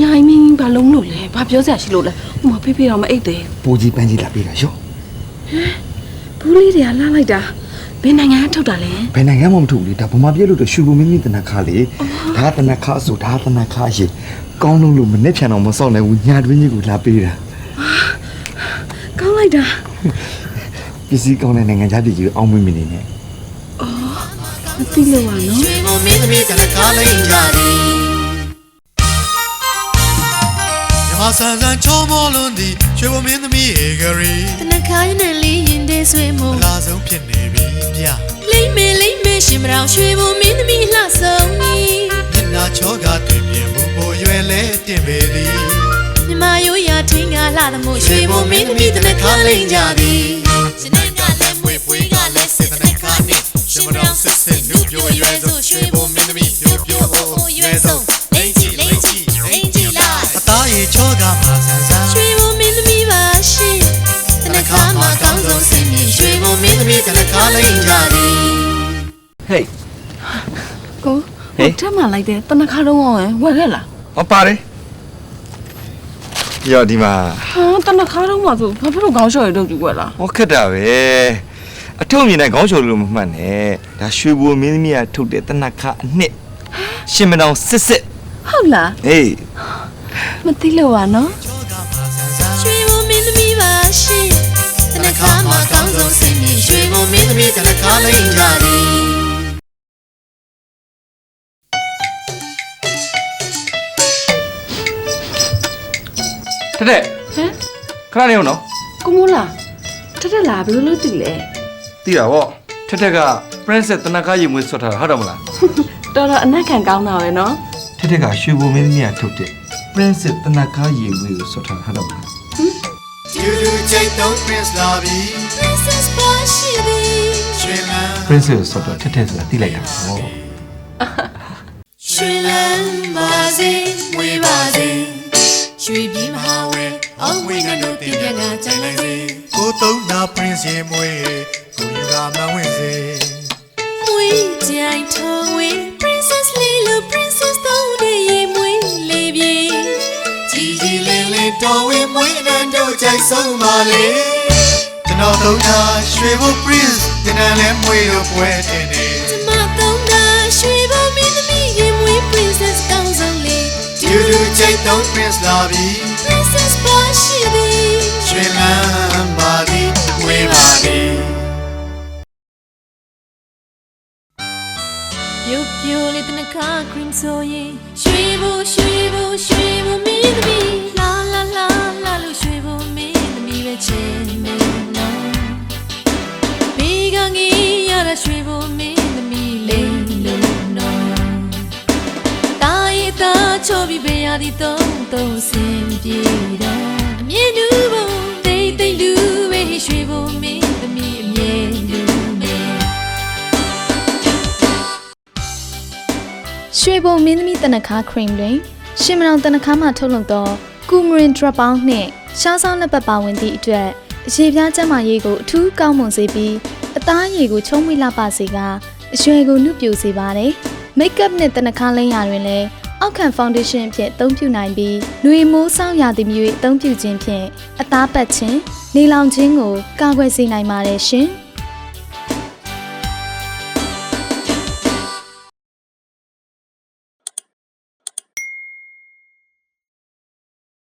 ညာမင်းဘာလုံးလို့လဲဘာပြောစရာရှိလို့လဲဟိုမဖေးဖေးတော့မအိတ်သေးပိုးကြီးပန်းကြီးလာပေးတာရော့ဘူးလေးတွေကလှလိုက်တာဘယ်နိုင်ငံကထုတ်တာလဲဘယ်နိုင်ငံမှမထုတ်ဘူးလေဒါဗမာပြည်လို့တော့ရှူဘူးမင်းမင်းတနခါလေဒါကတနခါဆိုဒါကတနခါရှိကောင်းလုံးလို့မနစ်ဖြန်တော့မစောင့်နိုင်ဘူးညာတွင်းကြီးကိုလာပေးတာကောင်းလိုက်တာပစ္စည်းကောင်းတဲ့နိုင်ငံခြားပြည်ကြီးကိုအောင်မင်းမနေနဲ့မသိလို့ပါနော် ဆန်ဆန်ချောမောလွန်သည်ရွှေဘုံမင်းသမီးဧကရီတနခါရနဲ့လေးရင်တဲ့ဆွေးမို့အလားဆုံးဖြစ်နေပြီဗျလိမ့်မေလိမ့်မေရှင်မတော်ရွှေဘုံမင်းသမီးလှဆုံးနီမျက်နာချောကတင်ပြမှုပေါ်ရွယ်လဲတင်ပေသည်မြမရိုးရာထင်းကလှသမို့ရွှေဘုံမင်းသမီးတနခါလိမ့်ကြသည်ရှင်နဲ့ကလည်းမွေပွေးကလည်းစစ်တနခါနဲ့ရှင်မတော်စစ်စစ်လူပြိုရွယ်ဆိုရွှေဘုံမင်းသမီးပြိုပြိုအိုအိုရွယ်ဆို ဘုံမင်းသမီးတနခါလိမ့်ကြသည်ဟေးကိုဟေးဟိုထက်မှလိုက်တယ်တနခါတော့ဝယ်ဝယ်ခဲ့လားဟောပါတယ်ရောဒီမှာဟာတနခါတော့မှဆိုဘာဖြစ်လို့ခေါင်းလျှော်ရတော့ကြည့်ွက်လားဟောခက်တာပဲအထုံမြင်တဲ့ခေါင်းချိုလို့မမှတ်နဲ့ဒါရွှေဘူမင်းသမီးကထုတ်တဲ့တနခါအနှစ်ရှင်မတောင်စစ်စစ်ဟုတ်လားဟေးမသိလို့ပါနော်ချောကမှဆန်ဆန်ရွှေဘုံမင်းသမီးပါရှင်တနခါမှာကောင်းဆုံး လိမ့်ကြသည်ထက်ထက်ဟမ်ခဏနေအောင်နော်ကိုမိုးလားထက်ထက်လားဘယ်လိုလုပ်သိလဲသိတာဗောထက်ထက်က princess တနခါရေမွေးဆွတ်ထားတာဟုတ်တယ်မလားတော်တော်အနက်ခံကောင်းတာပဲနော်ထက်ထက်ကရွှေဘူမင်းသမီးကထုတ်တဲ့ princess တနခါရေမွေးကိုဆွတ်ထားတာဟုတ်တယ်မလားကျူတူချိတ်တော့ prince လာပြီ Princess Bashiri ရွှေလန်း princess ကိုဆွတ်တော့ထက်ထက်ဆိုတာသိလိုက်တာဗောရွှေလန်းပါစေဝေးပါစေရွှေပြည်မဟာဝဲအောင်ဝေးကတို့ပြပြကကြိုင်လိုက်စေကိုသုံးနာ prince ရေမွေးကိုယူကမဝင်စေမွေးကြိုင်ထုံးဝေး Princess Lilo Princess တောင်းတဲ့ရေမွေးလေးပြေကြီးကြီးလင်းလင်းတော်ဝင်မွေးနန်းတို့ကြိုက်ဆုံးပါလေကျွန်တော်သုံးနာရွှေဘု prince ဒီနန်းလဲမွေးလို့ပွဲတင်နေကျမတောင်းတာရွှေဘုံမင်းသမီးရေမွေး Princess ကောင်းဆုံးလေးကျူတူချိတ်တော့ prince လာပြီ Princess Bashiri ရွှေလန်းပါသည်ဝေးပါသည်ပြိုပြိုလေးတနခါ cream ဆိုရင်ရွှေဘို့ရွှေဘို့ရွှေဘို့ ရတဲ့ရွှေဘို့မင်းသမီးလေးလို့နော်တာရီတာချိုးပြီးပေးရသည်တုံးတုံးစင်ပြေတော့အမြင်နူးဘုံတိတ်တိတ်လူပဲရွှေဘို့မင်းသမီးအမြဲလူပဲရွှေဘုံမင်းသမီးတနခါခရင်တွင်ရှင်မနောင်တနခါမှထုတ်လုပ်သောကူမရင်ဒရပေါင်းနှင့်ရှားဆောင်လက်ပတ်ပါဝင်သည့်အတွက်အရေပြားကျန်းမာရေးကိုအထူးကောင်းမွန်စေပြီး အသားရည်ကိုချုံးမိလှပစေကအရွယ်ကိုနှုတ်ပြစေပါတယ်။မိတ်ကပ်နဲ့တနခါလိမ့်ရာတွင်လည်းအောက်ခံဖောင်ဒေးရှင်းအဖြစ်အသုံးပြုနိုင်ပြီးຫນွေမိုးဆောင်ရာသည့်မျိုးအသုံးပြုခြင်းဖြင့်အသားပတ်ခြင်းနေလောင်ခြင်းကိုကာကွယ်စေနိုင်ပါတယ်ရှင်။